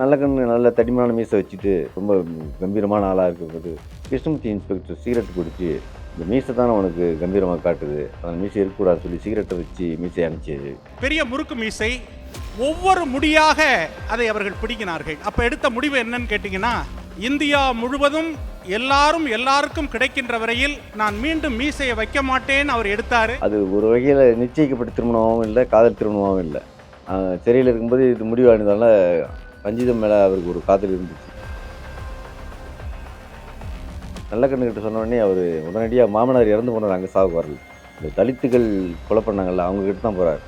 நல்ல கண்ணு நல்ல தடிமான மீசை வச்சுட்டு ரொம்ப கம்பீரமான ஆளாக இருக்கும்போது கிருஷ்ணமூர்த்தி இன்ஸ்பெக்டர் சிகரெட் குடிச்சு இந்த மீசை தானே உனக்கு கம்பீரமாக காட்டுது. அந்த மீசை இருக்கக்கூடாது சொல்லி சிகரெட்டை வச்சு மீசை அனுப்பிச்சது பெரிய முறுக்கு மீசை ஒவ்வொரு முடியாக அதை அவர்கள் பிடிக்கினார்கள் அப்ப எடுத்த முடிவு என்னன்னு கேட்டீங்கன்னா இந்தியா முழுவதும் எல்லாரும் எல்லாருக்கும் கிடைக்கின்ற வரையில் நான் மீண்டும் மீசையை வைக்க மாட்டேன்னு அவர் எடுத்தாரு. அது ஒரு வகையில் நிச்சயிக்கப்பட்ட திருமணமாகவும் இல்லை காதல் திருமணமாகவும் இல்லை. சிறையில் இருக்கும்போது இது முடிவானதால ரஞ்சிதம் மேலே அவருக்கு ஒரு காதல் இருந்துச்சு. நல்ல கண்ணுக்கிட்ட சொன்ன உடனே அவர் உடனடியாக மாமனார் இறந்து போனார் அங்கே சாவுக்கு வரல. இந்த தலித்துகள் கொலை பண்ணாங்கல்ல அவங்கக்கிட்ட தான் போகிறார்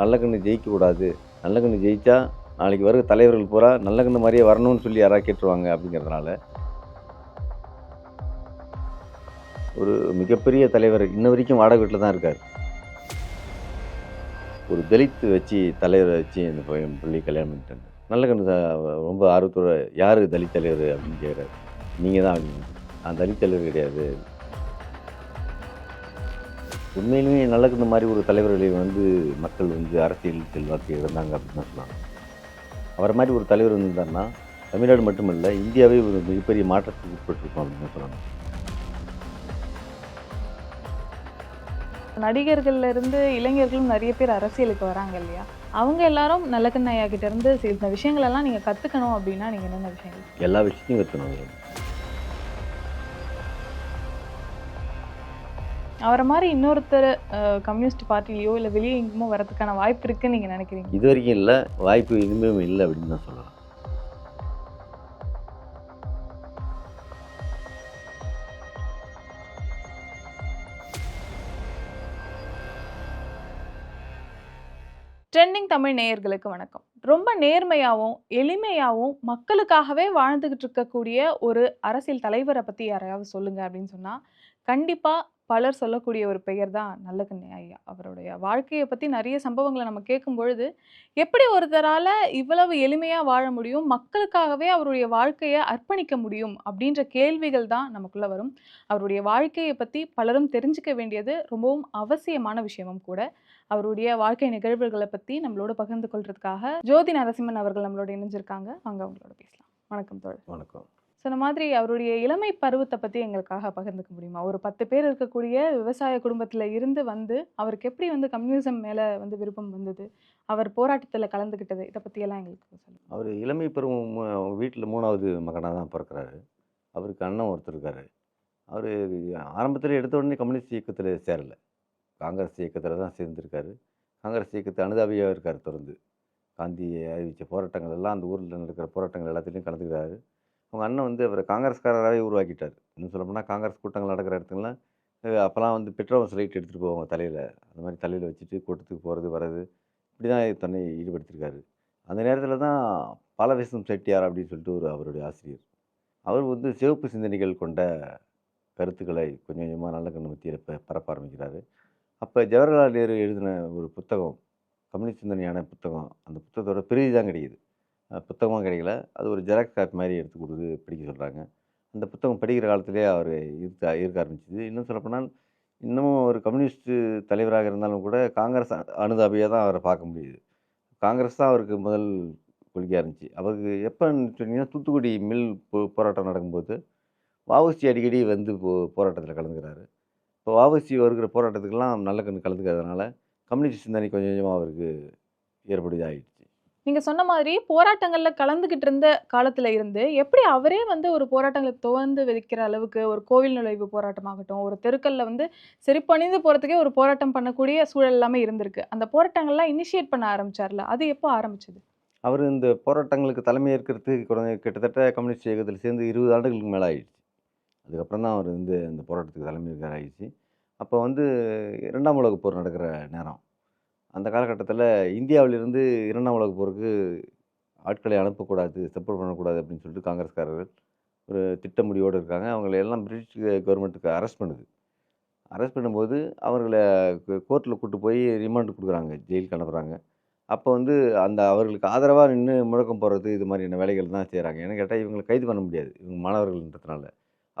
நல்ல கண்ணு ஜெயிக்கக்கூடாது நல்ல கண்ணு ஜெயித்தா நாளைக்கு வர தலைவர்கள் பூரா நல்ல கண்ணு மாதிரியே வரணும்னு சொல்லி யாராவது கேட்டுருவாங்க அப்படிங்கிறதுனால ஒரு மிகப்பெரிய தலைவர் இன்ன வரைக்கும் வாடகை வீட்டில் தான் இருக்கார். ஒரு தலித்து வச்சு தலைவரை வச்சு இந்த பையன் பிள்ளை கல்யாணம் பண்ணிட்டாங்க. நல்ல கண்ணு ரொம்ப ஆர்வத்தோட யார் தலித் தலைவர் அப்படின்னு கேட்குறாரு. நீங்கள் தான் அப்படின்னு நான் தலித் தலைவர் கிடையாது. உண்மையிலுமே நல்லக்கு இந்த மாதிரி ஒரு தலைவர்களை வந்து மக்கள் வந்து அரசியல் செல்வாக்கு இருந்தாங்க அப்படின்னு தான் சொன்னாங்க. அவரை மாதிரி ஒரு தலைவர் இருந்தாருன்னா தமிழ்நாடு மட்டுமல்ல இந்தியாவே ஒரு மிகப்பெரிய மாற்றத்துக்கு உட்பட்டிருக்கும் அப்படின்னு சொன்னாங்க. நடிகர்கள்ல இருந்து இளைஞர்களும் நிறைய பேர் அரசியலுக்கு வராங்க இல்லையா? அவங்க எல்லாரும் நல்லக்கண்ணையா கிட்ட இருந்து சி- இந்த விஷயங்கள் எல்லாம் நீங்க கத்துக்கணும் அப்படின்னா நீங்க என்னென்ன விஷயங்கள்? எல்லா விஷயத்தையும் கற்றுக்கணும் அவரை மாதிரி இன்னொருத்தர் கம்யூனிஸ்ட் பார்ட்டிலயோ இல்ல வெளியே எங்கேயுமோ வரதுக்கான வாய்ப்பு இருக்குன்னு நீங்க நினைக்கிறீங்க? இது வரைக்கும் இல்லை வாய்ப்பு இனிமேல் இல்லை அப்படின்னு தான் சொல்லலாம். ட்ரெண்டிங் தமிழ் நேயர்களுக்கு வணக்கம். ரொம்ப நேர்மையாகவும் எளிமையாகவும் மக்களுக்காகவே வாழ்ந்துக்கிட்டு இருக்கக்கூடிய ஒரு அரசியல் தலைவரை பற்றி யாரையாவது சொல்லுங்க அப்படின்னு சொன்னால் கண்டிப்பாக பலர் சொல்லக்கூடிய ஒரு பெயர் தான் நல்லக்கண்ணி ஐயா. அவருடைய வாழ்க்கையை பற்றி நிறைய சம்பவங்களை நம்ம கேட்கும் பொழுது எப்படி ஒருத்தரால் இவ்வளவு எளிமையாக வாழ முடியும் மக்களுக்காகவே அவருடைய வாழ்க்கையை அர்ப்பணிக்க முடியும் அப்படின்ற கேள்விகள் தான் நமக்குள்ளே வரும். அவருடைய வாழ்க்கையை பற்றி பலரும் தெரிஞ்சுக்க வேண்டியது ரொம்பவும் அவசியமான விஷயமும் கூட. அவருடைய வாழ்க்கை நிகழ்வுகளை பற்றி நம்மளோட பகிர்ந்து கொள்றதுக்காக ஜோதி நரசிம்மன் அவர்கள் நம்மளோட இணைஞ்சிருக்காங்க. வாங்க அவங்களோட பேசலாம். வணக்கம் தோழர். வணக்கம். சொன்ன மாதிரி அவருடைய இளமை பருவத்தை பற்றி எங்களுக்காக பகிர்ந்துக்க முடியுமா? ஒரு பத்து பேர் இருக்கக்கூடிய விவசாய குடும்பத்தில் இருந்து வந்து அவருக்கு எப்படி வந்து கம்யூனிசம் மேலே வந்து விருப்பம் வந்தது? அவர் போராட்டத்தில் கலந்துக்கிட்டது இதை பற்றியெல்லாம் எங்களுக்கு சொல்லுங்க. அவர் இளமை பருவம் வீட்டில் மூணாவது மகனாக தான் பிறக்கிறாரு. அவருக்கு அண்ணன் ஒருத்தர் இருக்கார். அவர் ஆரம்பத்தில் எடுத்த உடனே கம்யூனிஸ்ட் இயக்கத்தில் சேரலை. காங்கிரஸ் இயக்கத்தில் தான் சேர்ந்துருக்காரு. காங்கிரஸ் இயக்கத்தை அனுதாபியாக இருக்கார் தொடர்ந்து. காந்தி அறிவித்த போராட்டங்கள் எல்லாம் அந்த ஊரில் நடக்கிற போராட்டங்கள் எல்லாத்துலேயும் கலந்துக்கிறாரு. அவங்க அண்ணன் வந்து அவரை காங்கிரஸ்காரராகவே உருவாக்கிட்டார். இன்னும் சொல்லப்போனால் காங்கிரஸ் கூட்டங்கள் நடக்கிற இடத்துலலாம் அப்போலாம் வந்து பெட்ரோல் லைட் எடுத்துகிட்டு போவாங்க தலையில். அந்த மாதிரி தலையில் வச்சுட்டு கூட்டத்துக்கு போகிறது வர்றது இப்படி தான் தன்னை ஈடுபடுத்தியிருக்காரு அந்த நேரத்தில் தான் பாலவேசம் செட்டியார் அப்படின்னு சொல்லிட்டு ஒரு அவருடைய ஆசிரியர். அவர் வந்து சிவப்பு சிந்தனைகள் கொண்ட கருத்துக்களை கொஞ்சம் கொஞ்சமாக நல்ல கண்ணு மத்தியில் ப பரப்ப ஆரம்பிக்கிறாரு. அப்போ ஜவஹர்லால் நேரு எழுதின ஒரு புத்தகம் கம்யூனிஸ்ட் சிந்தனையான புத்தகம். அந்த புத்தகத்தோட பிரிதி தான் கிடைக்குது. அஹ் புத்தகமாக கிடைக்கல. அது ஒரு ஜெராக்ஸ் காப்பி மாதிரி எடுத்து கொடுத்து படிக்க சொல்கிறாங்க அந்த புத்தகம் படிக்கிற காலத்திலே அவர் இருக்க இருக்க ஆரம்பிச்சிது. இன்னும் சொல்லப்போனால் இன்னமும் ஒரு கம்யூனிஸ்ட் தலைவராக இருந்தாலும் கூட காங்கிரஸ் அனுதாபியாக தான் அவரை பார்க்க முடியுது. காங்கிரஸ் தான் அவருக்கு முதல் கொள்கையாக இருந்துச்சு. அவருக்கு எப்போன்னு சொன்னீங்கன்னா தூத்துக்குடி மில் போ போராட்டம் நடக்கும்போது வாவுசி அடிக்கடி வந்து போ போராட்டத்தில் கலந்துக்கிறாரு. இப்போ வஉசி வருகிற போராட்டத்துக்கெல்லாம் நல்ல கண்ணு கலந்துக்கிறதுனால கம்யூனிஸ்ட் சிந்தனை கொஞ்சம் கொஞ்சமாக அவருக்கு ஏற்படுத்தி ஆயிடுச்சு நீங்கள் சொன்ன மாதிரி போராட்டங்களில் கலந்துக்கிட்டு இருந்த காலத்தில் இருந்து எப்படி அவரே வந்து ஒரு போராட்டங்களை துவந்து வைக்கிற அளவுக்கு ஒரு கோவில் நுழைவு போராட்டமாகட்டும் ஒரு தெருக்கல்ல வந்து செருப்பணிந்து போகிறதுக்கே ஒரு போராட்டம் பண்ணக்கூடிய சூழல் எல்லாமே இருந்திருக்கு. அந்த போராட்டங்கள்லாம் இனிஷியேட் பண்ண ஆரம்பிச்சார்ல? அது எப்போ ஆரம்பிச்சது? அவர் இந்த போராட்டங்களுக்கு தலைமை ஏற்கிறதுக்கு கிட்டத்தட்ட கம்யூனிஸ்ட் இயக்கத்தில் சேர்ந்து இருபது ஆண்டுகளுக்கு மேலே ஆயிடுச்சு அதுக்கப்புறம் தான் அவர் வந்து அந்த போராட்டத்துக்கு தலைமை ஆயிடுச்சு. அப்போ வந்து இரண்டாம் உலகப் போர் நடக்கிற நேரம். அந்த காலகட்டத்தில் இந்தியாவிலிருந்து இரண்டாம் உலகப் போருக்கு ஆட்களை அனுப்பக்கூடாது சப்போர்ட் பண்ணக்கூடாது அப்படின்னு சொல்லிட்டு காங்கிரஸ்காரர்கள் ஒரு திட்ட முடிவோடு இருக்காங்க. அவங்களை எல்லாம் பிரிட்டிஷ் கவர்மெண்ட்டுக்கு அரெஸ்ட் பண்ணுது. அரெஸ்ட் பண்ணும்போது அவர்களை கோர்ட்டில் கூட்டு போய் ரிமாண்ட் கொடுக்குறாங்க ஜெயிலுக்கு அனுப்புகிறாங்க அப்போ வந்து அந்த அவர்களுக்கு ஆதரவாக நின்று முழக்கம் போடுறது இது மாதிரியான வேலைகள் தான் செய்கிறாங்க ஏன்னு கேட்டால் இவங்களை கைது பண்ண முடியாது. இவங்க மாணவர்கள்ன்றதுனால.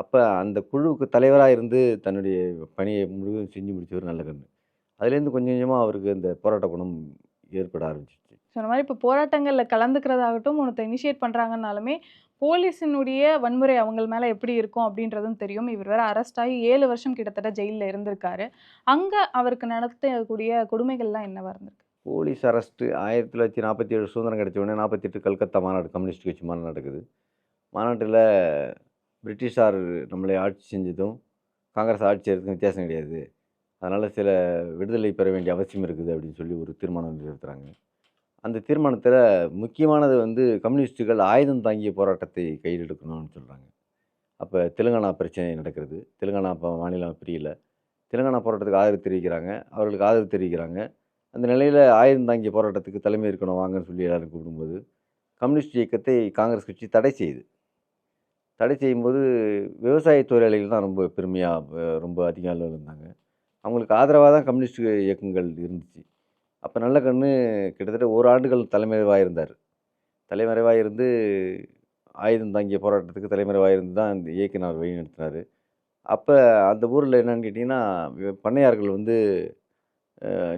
அப்போ அந்த குழுவுக்கு தலைவராக இருந்து தன்னுடைய பணியை முழுவதும் செஞ்சு முடிச்சவர் நல்ல கண்ணு. அதுலேருந்து கொஞ்சம் கொஞ்சமாக அவருக்கு இந்த போராட்ட குணம் ஏற்பட ஆரம்பிச்சிச்சு. சொன்ன மாதிரி இப்போ போராட்டங்களில் கலந்துக்கிறதாகட்டும் ஒருத்தர் இனிஷியேட் பண்ணுறாங்கனாலுமே போலீஸினுடைய வன்முறை அவங்க மேலே எப்படி இருக்கும் அப்படின்றதும் தெரியும். இவர் வேற அரெஸ்ட் ஆகி ஏழு வருஷம் கிட்டத்தட்ட ஜெயிலில் இருந்திருக்காரு. அங்கே அவருக்கு நடத்தக்கூடிய கொடுமைகள்லாம் என்னவா இருந்திருக்கு? போலீஸ் அரெஸ்ட்டு ஆயிரத்தி தொள்ளாயிரத்தி நாற்பத்தி ஏழு சுதந்திரம் கிடைச்ச உடனே நாற்பத்தெட்டு கல்கத்தா மாநாடு கம்யூனிஸ்ட் கட்சி மாநாடு நடக்குது. மாநாட்டில் பிரிட்டிஷார் நம்மளை ஆட்சி செஞ்சதும் காங்கிரஸ் ஆட்சி செய்கிறதுக்கும் வித்தியாசம் கிடையாது. அதனால் சில விடுதலை பெற வேண்டிய அவசியம் இருக்குது அப்படின்னு சொல்லி ஒரு தீர்மானம் நிறைவேற்றுறாங்க அந்த தீர்மானத்தில் முக்கியமானது வந்து கம்யூனிஸ்ட்டுகள் ஆயுதம் தாங்கிய போராட்டத்தை கையில் எடுக்கணும்னு சொல்கிறாங்க அப்போ தெலுங்கானா பிரச்சனை நடக்கிறது. தெலுங்கானா இப்போ மாநிலம் பிரியல தெலுங்கானா போராட்டத்துக்கு ஆதரவு தெரிவிக்கிறாங்க. அவர்களுக்கு ஆதரவு தெரிவிக்கிறாங்க. அந்த நிலையில் ஆயுதம் தாங்கிய போராட்டத்துக்கு தலைமை இருக்கணும் வாங்கன்னு சொல்லி எல்லாரும் கூப்பிடும்போது கம்யூனிஸ்ட் இயக்கத்தை காங்கிரஸ் கட்சி தடை செய்யுது தடை செய்யும்போது விவசாய தொழிலாளிகள் தான் ரொம்ப பெருமையாக ரொம்ப அதிக அளவில் இருந்தாங்க. அவங்களுக்கு ஆதரவாக தான் கம்யூனிஸ்ட் இயக்கங்கள் இருந்துச்சு. அப்போ நல்ல கண்ணு கிட்டத்தட்ட ஓராண்டுகள் தலைமறைவாக இருந்தார் தலைமறைவாக இருந்து ஆயுதம் தாங்கிய போராட்டத்துக்கு தலைமறைவாக இருந்து தான் இந்த இயக்கினார் வழிநடத்தினார். அப்போ அந்த ஊரில் என்னன்னு கேட்டிங்கன்னா பண்ணையார்கள் வந்து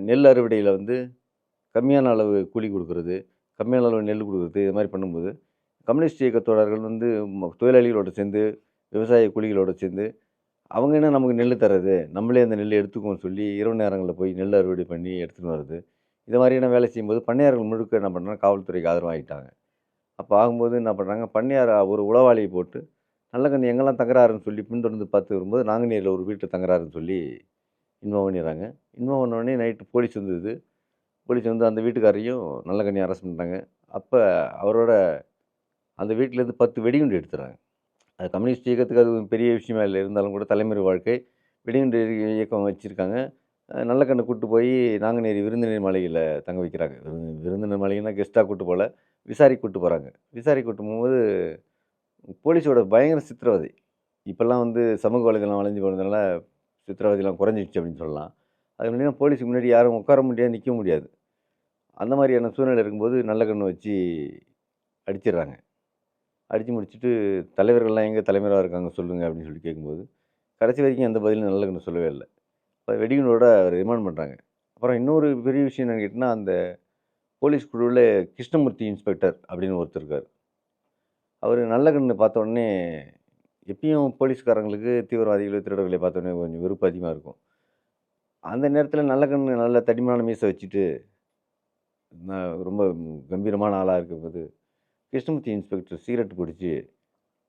நெல் அறுவடையில் வந்து கம்மியான அளவு கூலி கொடுக்குறது கம்மியான அளவு நெல் கொடுக்குறது இது மாதிரி பண்ணும்போது கம்யூனிஸ்ட் இயக்க வந்து ம- சேர்ந்து விவசாய கூலிகளோடு சேர்ந்து அவங்க என்ன நமக்கு நெல் தர்றது? நம்மளே அந்த நெல் எடுத்துக்கோன்னு சொல்லி இரவு நேரங்களில் போய் நெல் அறுவடை பண்ணி எடுத்துகிட்டு வர்றது. இது மாதிரியான வேலை செய்யும்போது பண்ணையார்கள் முழுக்க என்ன பண்ணுறாங்க காவல்துறைக்கு ஆதரவாகிட்டாங்க அப்போ ஆகும்போது என்ன பண்ணுறாங்க பண்ணையார் ஒரு உளவாளியை போட்டு நல்ல கண்ணு எங்கெல்லாம் தங்குறாருன்னு சொல்லி பின்தொடர்ந்து பார்த்து வரும்போது நாங்குநேரில் ஒரு வீட்டில் தங்குறாருன்னு சொல்லி இன்வால்வ் பண்ணிடுறாங்க. இன்வால்வ் பண்ணோடனே நைட்டு போலீஸ் வந்தது. போலீஸ் வந்து அந்த வீட்டுக்காரையும் நல்ல கண்ணி அரெஸ்ட் பண்ணிட்டாங்க. அப்போ அவரோட அந்த வீட்டிலேருந்து பத்து வெடிகுண்டு எடுத்துறாங்க அது கம்யூனிஸ்ட் இயக்கத்துக்கு அது பெரிய விஷயமா இல்லை. இருந்தாலும் கூட தலைமுறை வாழ்க்கை வெடிகுண்டு இயக்கம் வச்சுருக்காங்க. நல்ல கண்ணை கூட்டு போய் நாங்குநேரி விருந்தினர் மாளிகையில் தங்க வைக்கிறாங்க. விருந்து விருந்தினர் மாளிகைனா கெஸ்ட்டாக கூட்டு போகல. விசாரி கூட்டு போகிறாங்க விசாரி கூட்டு போகும்போது போலீஸோட பயங்கர சித்திரவதை. இப்போல்லாம் வந்து சமூக வலைதளம் வளைஞ்சு போனதுனால சித்திரவதைலாம் குறைஞ்சிடுச்சு அப்படின்னு சொல்லலாம். அது முன்னாடி போலீஸுக்கு முன்னாடி யாரும் உட்கார முடியாது நிற்க முடியாது. அந்த மாதிரியான சூழ்நிலை இருக்கும்போது நல்ல கண்ணு வச்சு அடிச்சிடுறாங்க. அடித்து முடிச்சுட்டு தலைவர்கள்லாம் எங்கே தலைவராக இருக்காங்க சொல்லுங்கள் அப்படின்னு சொல்லி கேட்கும்போது கடைசி வரைக்கும் எந்த பதிலும் நல்ல சொல்லவே இல்லை. இப்போ வெடிகுண்டோட ரிமாண்ட் பண்ணுறாங்க அப்புறம் இன்னொரு பெரிய விஷயம் என்னன்னு கேட்டிங்கன்னா அந்த போலீஸ் குழுவில் கிருஷ்ணமூர்த்தி இன்ஸ்பெக்டர் அப்படின்னு ஒருத்தர் இருக்கார். அவர் நல்ல கண்ணு பார்த்த உடனே எப்பயும் போலீஸ்காரங்களுக்கு தீவிரவாதிகள் திருடர்களை பார்த்த உடனே கொஞ்சம் வெறுப்பு அதிகமாக இருக்கும். அந்த நேரத்தில் நல்ல கண்ணு நல்ல தடிமான மீசை வச்சுட்டு ரொம்ப கம்பீரமான ஆளாக இருக்கும்போது கிருஷ்ணமூர்த்தி இன்ஸ்பெக்டர் சிகரெட் பிடிச்சி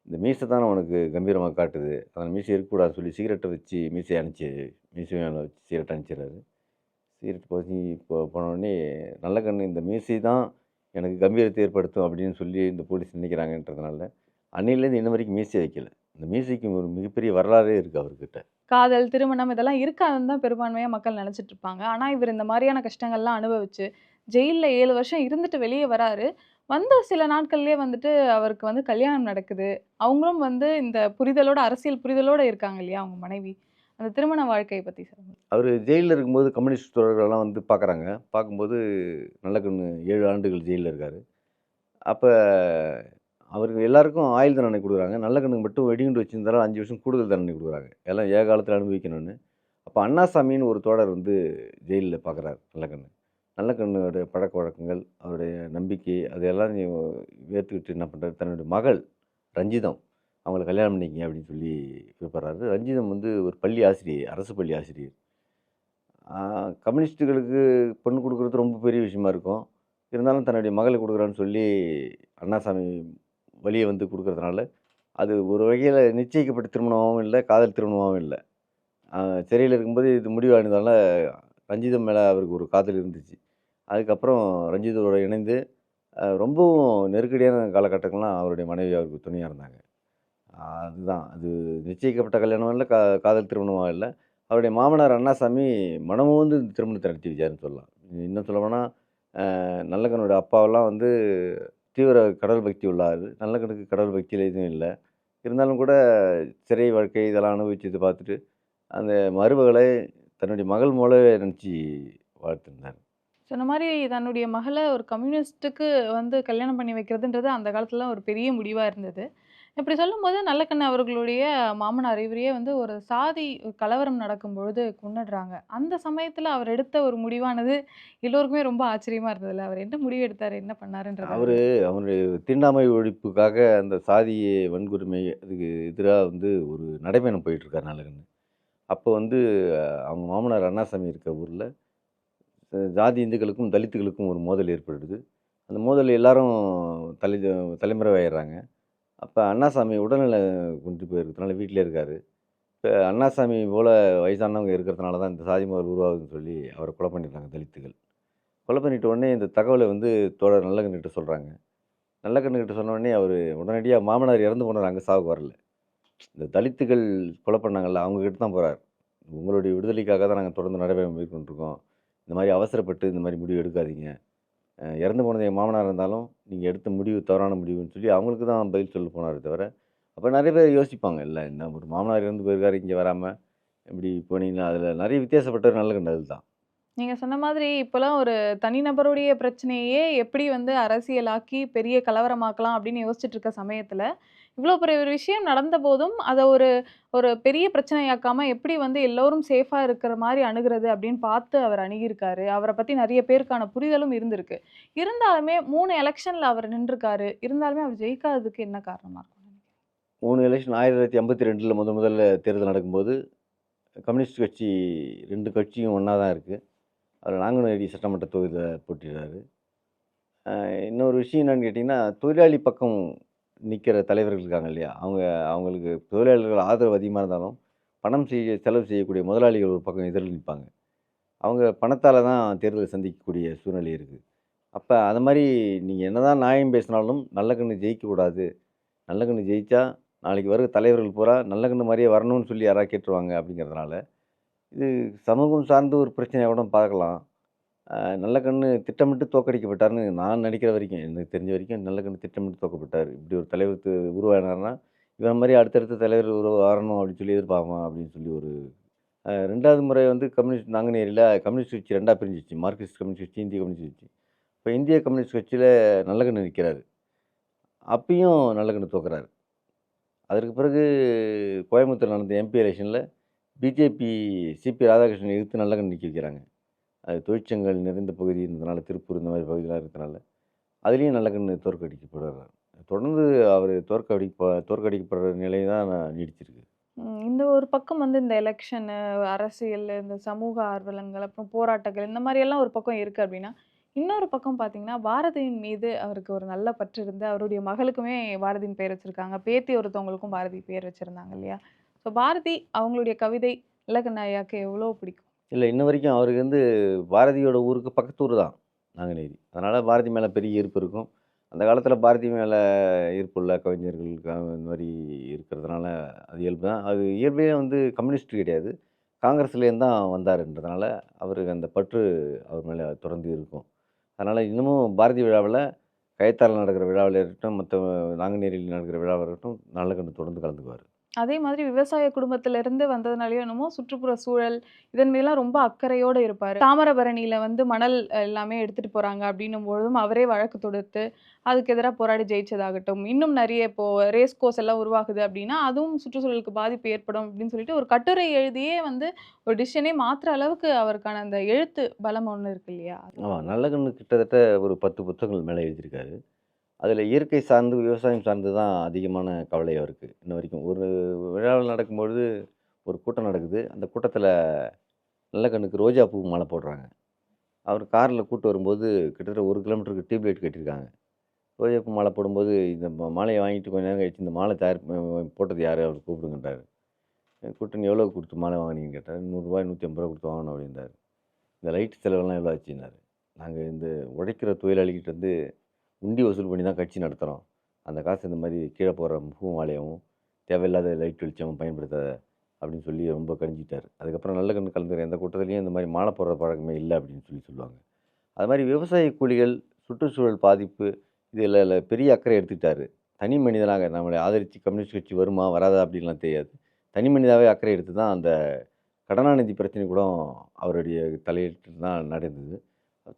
இந்த மீசை தானே உனக்கு கம்பீரமாக காட்டுது. அதனால் மீசை இருக்கக்கூடாதுன்னு சொல்லி சிகரெட்டை வச்சு மீசை அனுப்பிச்சி மீசை வச்சு சிகரெட் அனுப்பிச்சிடுறாரு சிகரெட் போச்சு இப்போ போனோடனே நல்ல கண்ணு இந்த மீசை தான் எனக்கு கம்பீரத்தை ஏற்படுத்தும் அப்படின்னு சொல்லி இந்த போலீஸ் நினைக்கிறாங்கன்றதுனால அன்னையிலேருந்து இன்ன வரைக்கும் மீசை வைக்கல. இந்த மீசைக்கு ஒரு மிகப்பெரிய வரலாறே இருக்குது அவர்கிட்ட. காதல் திருமணம் இதெல்லாம் இருக்காதுன்னு தான் பெரும்பான்மையாக மக்கள் நினச்சிட்டு இருப்பாங்க. ஆனால் இவர் இந்த மாதிரியான கஷ்டங்கள்லாம் அனுபவிச்சு ஜெயிலில் ஏழு வருஷம் இருந்துட்டு வெளியே வராரு. வந்த சில நாட்கள்லேயே வந்துட்டு அவருக்கு வந்து கல்யாணம் நடக்குது. அவங்களும் வந்து இந்த புரிதலோட அரசியல் புரிதலோட இருக்காங்க இல்லையா அவங்க மனைவி? அந்த திருமண வாழ்க்கையை பற்றி சொல்லுங்கள் அவர் ஜெயிலில் இருக்கும்போது கம்யூனிஸ்ட் தோழர்கள்லாம் வந்து பார்க்குறாங்க பார்க்கும்போது நல்ல கண்ணு ஏழு ஆண்டுகள் ஜெயிலில் இருக்கார். அப்போ அவருக்கு எல்லாருக்கும் ஆயுள் தண்டனை கொடுக்குறாங்க. நல்ல கண்ணுக்கு மட்டும் வெடிகுண்டு வச்சிருந்தாலும் அஞ்சு வருஷம் கூடுதல் தண்டனை கொடுக்குறாங்க. எல்லாம் ஏ காலத்தில் அனுபவிக்கணும்னு. அப்போ அண்ணாசாமின்னு ஒரு தோழர் வந்து ஜெயிலில் பார்க்குறாரு நல்ல கண்ணு. நல்ல கண்ணுடைய பழக்க வழக்கங்கள் அவருடைய நம்பிக்கை அதையெல்லாம் நீ ஏற்றுக்கிட்டு என்ன பண்ணுறாரு தன்னுடைய மகள் ரஞ்சிதம் அவங்கள கல்யாணம் பண்ணிக்கங்க அப்படின்னு சொல்லி விருப்பறாரு ரஞ்சிதம் வந்து ஒரு பள்ளி ஆசிரியர் அரசு பள்ளி ஆசிரியர். கம்யூனிஸ்ட்டுகளுக்கு பொண்ணு கொடுக்குறது ரொம்ப பெரிய விஷயமா இருக்கும். இருந்தாலும் தன்னுடைய மகளை கொடுக்குறான்னு சொல்லி அண்ணாசாமி வழியை வந்து கொடுக்குறதுனால அது ஒரு வகையில் நிச்சயிக்கப்பட்ட திருமணமாகவும் இல்லை காதல் திருமணமாகவும் இல்லை. சிறையில் இருக்கும்போது இது முடிவானதால ரஞ்சிதம் மேலே அவருக்கு ஒரு காதல் இருந்துச்சு. அதுக்கப்புறம் ரஞ்சித்தோடு இணைந்து ரொம்பவும் நெருக்கடியான காலகட்டங்கள்லாம் அவருடைய மனைவி அவருக்கு துணையாக இருந்தாங்க. அதுதான். அது நிச்சயிக்கப்பட்ட கல்யாணம் இல்லை கா காதல் திருமணமாக இல்லை. அவருடைய மாமனார் அண்ணாசாமி மனமும் வந்து இந்த திருமணத்தை நடத்தி வச்சாருன்னு சொல்லலாம். இன்னும் சொல்லப்போனால் நல்லகனுடைய அப்பாவெல்லாம் வந்து தீவிர கடவுள் பக்தி உள்ளார். நல்லகனுக்கு கடவுள் பக்தியில் எதுவும் இல்லை. இருந்தாலும் கூட சிறை வாழ்க்கை இதெல்லாம் அனுபவிச்சது பார்த்துட்டு அந்த மருமகளை தன்னுடைய மகள் மூலவே நினச்சி வாழ்த்திருந்தார். சொன்ன மாதிரி தன்னுடைய மகளை ஒரு கம்யூனிஸ்ட்டுக்கு வந்து கல்யாணம் பண்ணி வைக்கிறதுன்றது அந்த காலத்துல ஒரு பெரிய முடிவாக இருந்தது. இப்படி சொல்லும்போது நல்லக்கண்ணு அவர்களுடைய மாமனார் இவரையே வந்து ஒரு சாதி கலவரம் நடக்கும் பொழுது கொன்னுடுறாங்க. அந்த சமயத்தில் அவர் எடுத்த ஒரு முடிவானது எல்லோருக்குமே ரொம்ப ஆச்சரியமாக இருந்ததில்ல. அவர் என்ன முடிவு எடுத்தார் என்ன பண்ணாருன்ற அவர் அவருடைய தீண்டாமை ஒழிப்புக்காக அந்த சாதிய வன்கொடுமை அதுக்கு எதிராக வந்து ஒரு நடைப்பயணம் போயிட்டுருக்கார் நல்லக்கண்ணு. அப்போ வந்து அவங்க மாமனார் அண்ணாசாமி இருக்க ஊரில் ஜாதி இந்துக்களுக்கும் தலித்துகளுக்கும் ஒரு மோதல் ஏற்படுது. அந்த மோதல் எல்லாரும் தலை தலைமறைவாயிடுறாங்க. அப்போ அண்ணாசாமி உடல்நிலை குன்றி போயிருக்கிறதுனால வீட்டிலே இருக்கார் இப்போ அண்ணாசாமி போல் வயசானவங்க இருக்கிறதுனால தான் இந்த சாதி மோதல் உருவாகுதுன்னு சொல்லி அவரை கொலை பண்ணிடுறாங்க தலித்துகள். கொலை பண்ணிட்ட உடனே இந்த தகவலை வந்து தோழர் நல்லகண்ணுகிட்ட சொல்கிறாங்க. நல்லகண்ணுகிட்ட சொன்ன உடனே அவர் உடனடியாக மாமனார் இறந்து போனார் அங்கே சாவுக்கு வரல. இந்த தலித்துகள் கொலை பண்ணாங்கல்ல அவங்கக்கிட்ட தான் போகிறார். உங்களுடைய விடுதலைக்காக தான் நாங்கள் தொடர்ந்து நடைபயணம் மேற்கொண்டிருக்கோம். இந்த மாதிரி அவசரப்பட்டு இந்த மாதிரி முடிவு எடுக்காதீங்க. இறந்து போனது என் மாமனார் இருந்தாலும் நீங்கள் எடுத்த முடிவு தவறான முடிவுன்னு சொல்லி அவங்களுக்கு தான் பதில் சொல்ல போனார் தவிர அப்போ நிறைய பேர் யோசிப்பாங்க இல்லை என்ன ஒரு மாமனார் இறந்து போயிருக்காரு இங்கே வராமல் இப்படி போனீங்கன்னா அதில் நிறைய வித்தியாசப்பட்டவர் நல்ல கண்டது தான் நீங்கள் சொன்ன மாதிரி இப்போலாம் ஒரு தனிநபருடைய பிரச்சனையே எப்படி வந்து அரசியலாக்கி பெரிய கலவரமாக்கலாம் அப்படின்னு யோசிச்சுட்டு இருக்க சமயத்தில் இவ்வளோ பெரிய ஒரு விஷயம் நடந்த போதும் அதை ஒரு ஒரு பெரிய பிரச்சனையாக்காமல் எப்படி வந்து எல்லோரும் சேஃபாக இருக்கிற மாதிரி அணுகிறது அப்படின்னு பார்த்து அவர் அணுகியிருக்காரு. அவரை பற்றி நிறைய பேருக்கான புரிதலும் இருந்திருக்கு. இருந்தாலுமே மூணு எலெக்ஷனில் அவர் நின்றுருக்காரு. இருந்தாலுமே அவர் ஜெயிக்காததுக்கு என்ன காரணமா இருக்கும்? மூணு எலெக்ஷன் ஆயிரத்தி தொள்ளாயிரத்தி ஐம்பத்தி ரெண்டில் முத முதல்ல தேர்தல் நடக்கும்போது கம்யூனிஸ்ட் கட்சி ரெண்டு கட்சியும் ஒன்றா தான் இருக்குது அதில் நாங்குநேரி சட்டமன்ற தொகுதியில் போட்டிடுறாரு இன்னொரு விஷயம் என்னன்னு கேட்டிங்கன்னா தொழிலாளி பக்கம் நிற்கிற தலைவர்கள் இருக்காங்க இல்லையா? அவங்க அவங்களுக்கு தொழிலாளர்கள் ஆதரவு அதிகமாக இருந்தாலும் பணம் செய்ய செலவு செய்யக்கூடிய முதலாளிகள் ஒரு பக்கம் எதிரில் நிற்பாங்க. அவங்க பணத்தால் தான் தேர்தலை சந்திக்கக்கூடிய சூழ்நிலை இருக்குது அப்போ அது மாதிரி நீங்கள் என்னதான் நியாயம் பேசினாலும் நல்ல கண்ணு ஜெயிக்கக்கூடாது. நல்ல கண்ணு ஜெயித்தா நாளைக்கு வர தலைவர்கள் பூரா நல்ல கண்ணு மாதிரியே வரணும்னு சொல்லி யாராவது கேட்டுருவாங்க அப்படிங்கிறதுனால இது சமூகம் சார்ந்த ஒரு பிரச்சனையாக கூட பார்க்கலாம். நல்ல கண்ணு திட்டமிட்டு தோக்கடிக்கப்பட்டார்னு நான் நினைக்கிற வரைக்கும் எனக்கு தெரிஞ்ச வரைக்கும் நல்ல கண்ணு திட்டமிட்டு தோற்கப்பட்டார். இப்படி ஒரு தலைவர் உருவானார்னா இவன் மாதிரி அடுத்தடுத்த தலைவர் உருவாகணும் அப்படின்னு சொல்லி எதிர்பார்ப்பான் அப்படின்னு சொல்லி ஒரு ரெண்டாவது முறை வந்து கம்யூனிஸ்ட் நாங்குநேரியில் கம்யூனிஸ்ட் கட்சி ரெண்டாக பிரிஞ்சிச்சு மார்க்சிஸ்ட் கம்யூனிஸ்ட் கட்சி இந்திய கம்யூனிஸ்ட் கட்சி இப்போ இந்திய கம்யூனிஸ்ட் கட்சியில் நல்ல கண்ணு நிற்கிறாரு. அப்பயும் நல்ல கண்ணு தோக்குறாரு அதற்கு பிறகு கோயம்புத்தூர் நடந்த எம்பி எலெக்ஷனில் பிஜேபி சிபி ராதாகிருஷ்ணன் எதிர்த்து நல்ல கண்ணு நிற்க வைக்கிறாங்க. அது தொழிற்சங்கங்கள் நிறைந்த பகுதி இருந்ததுனால திருப்பூர் இந்த மாதிரி பகுதியெலாம் இருக்கிறதுனால அதுலேயும் நல்ல கண்ணு தோற்கடிக்கப்படுறார் தொடர்ந்து அவர் தோற்கடிப்ப தோற்கடிக்கப்படுற நிலை தான் நீடிச்சிருக்கு. இந்த ஒரு பக்கம் வந்து இந்த எலெக்ஷனு அரசியல் இந்த சமூக ஆர்வலங்கள் அப்புறம் போராட்டங்கள் இந்த மாதிரி எல்லாம் ஒரு பக்கம் இருக்குது அப்படின்னா இன்னொரு பக்கம் பார்த்தீங்கன்னா பாரதியின் மீது அவருக்கு ஒரு நல்ல பற்று இருந்து அவருடைய மகளுக்குமே பாரதியின் பெயர் வச்சிருக்காங்க. பேத்தி ஒருத்தவங்களுக்கும் பாரதி பேர் வச்சுருந்தாங்க இல்லையா? ஸோ பாரதி அவங்களுடைய கவிதை இலக்கநாயாக்கு எவ்வளோ பிடிக்கும்? இல்லை இன்ன வரைக்கும் அவருக்கு வந்து பாரதியோட ஊருக்கு பக்கத்து ஊர் தான் நாங்குநேரி. அதனால் பாரதி மேலே பெரிய ஈர்ப்பு இருக்கும். அந்த காலத்தில் பாரதி மேலே ஈர்ப்புள்ள கவிஞர்கள் இந்த மாதிரி இருக்கிறதுனால அது இயல்பு தான். அது இயல்பே வந்து கம்யூனிஸ்ட் கிடையாது. காங்கிரஸ்லேருந்து தான் வந்தாருன்றதுனால அவருக்கு அந்த பற்று அவர் மேலே தொடர்ந்து இருக்கும். அதனால் இன்னமும் பாரதி விழாவில் கயத்தால் நடக்கிற விழாவில் இருக்கட்டும் மற்ற நாங்குநேரியில் நடக்கிற விழாவில் இருக்கட்டும் நல்ல கண்டு தொடர்ந்து கலந்துக்குவார். அதே மாதிரி விவசாய குடும்பத்திலிருந்து வந்ததுனாலயோ என்னமோ சுற்றுப்புற சூழல் இதன் மீதெல்லாம் ரொம்ப அக்கறையோடு இருப்பார். தாமரபரணியில் வந்து மணல் எல்லாமே எடுத்துகிட்டு போகிறாங்க அப்படின்னும் பொழுதும் அவரே வழக்கு தொடுத்து அதுக்கு எதிராக போராடி ஜெயிச்சதாகட்டும். இன்னும் நிறைய இப்போது ரேஸ் கோர்ஸ் எல்லாம் உருவாகுது அப்படின்னா அதுவும் சுற்றுச்சூழலுக்கு பாதிப்பு ஏற்படும் அப்படின்னு சொல்லிட்டு ஒரு கட்டுரை எழுதியே வந்து ஒரு டிசிஷனே மாற்றுற அளவுக்கு அவருக்கான அந்த எழுத்து பலம் ஒன்று இருக்கு இல்லையா? ஆமாம் நல்லகண்ணு கிட்டத்தட்ட ஒரு பத்து புத்தகங்கள் மேலே எழுதியிருக்காரு. அதில் இயற்கை சார்ந்து விவசாயம் சார்ந்து தான் அதிகமான கவலையாக இருக்குது இன்ன வரைக்கும் ஒரு விழாவில் நடக்கும்பொழுது ஒரு கூட்டம் நடக்குது. அந்த கூட்டத்தில் நல்ல கண்ணுக்கு ரோஜா பூ மாலை போடுறாங்க. அவர் காரில் கூட்டு வரும்போது கிட்டத்தட்ட ஒரு கிலோமீட்டருக்கு டியூப் லைட் கட்டியிருக்காங்க. ரோஜா பூ மாலை போடும்போது இந்த மாலையை வாங்கிட்டு கொஞ்ச நேரம் கழிச்சு இந்த மாலை தயார் போட்டது யார்? அவர் கூப்பிடுங்கன்றார். கூட்டணி எவ்வளோ கொடுத்து மாலை வாங்கினீங்கன்னு கேட்டார். நூறுரூவா நூற்றி ஐம்பது ரூபா கொடுத்து வாங்கணும் அப்படின்றார். இந்த லைட் செலவெல்லாம் எவ்வளோ ஆச்சுன்னாரு. நாங்கள் இந்த உழைக்கிற தொழிலாளிகிட்ட வந்து உண்டி வசூல் பண்ணி தான் கட்சி நடத்துகிறோம் அந்த காசு இந்த மாதிரி கீழே போகிற பூமாலையாகவும் தேவையில்லாத லைட் வெளிச்சமும் பயன்படுத்தாத அப்படின்னு சொல்லி ரொம்ப கணிஞ்சிட்டார் அதுக்கப்புறம் நல்ல கண்ணு கலந்துக்கிற எந்த கூட்டத்துலையும் இந்த மாதிரி மாலை போடுற பழக்கமே இல்லை அப்படின்னு சொல்லி சொல்லுவாங்க. அது மாதிரி விவசாய கூலிகள் சுற்றுச்சூழல் பாதிப்பு இதில் பெரிய அக்கறை எடுத்துக்கிட்டார். தனி மனிதனாக நம்மளை ஆதரித்து கம்யூனிஸ்ட் கட்சி வருமா வராதா அப்படின்லாம் தெரியாது. தனி மனிதாவே அக்கறை எடுத்து தான் அந்த கடனாநிதி பிரச்சனை கூட அவருடைய தலையீட்டு தான் நடந்தது.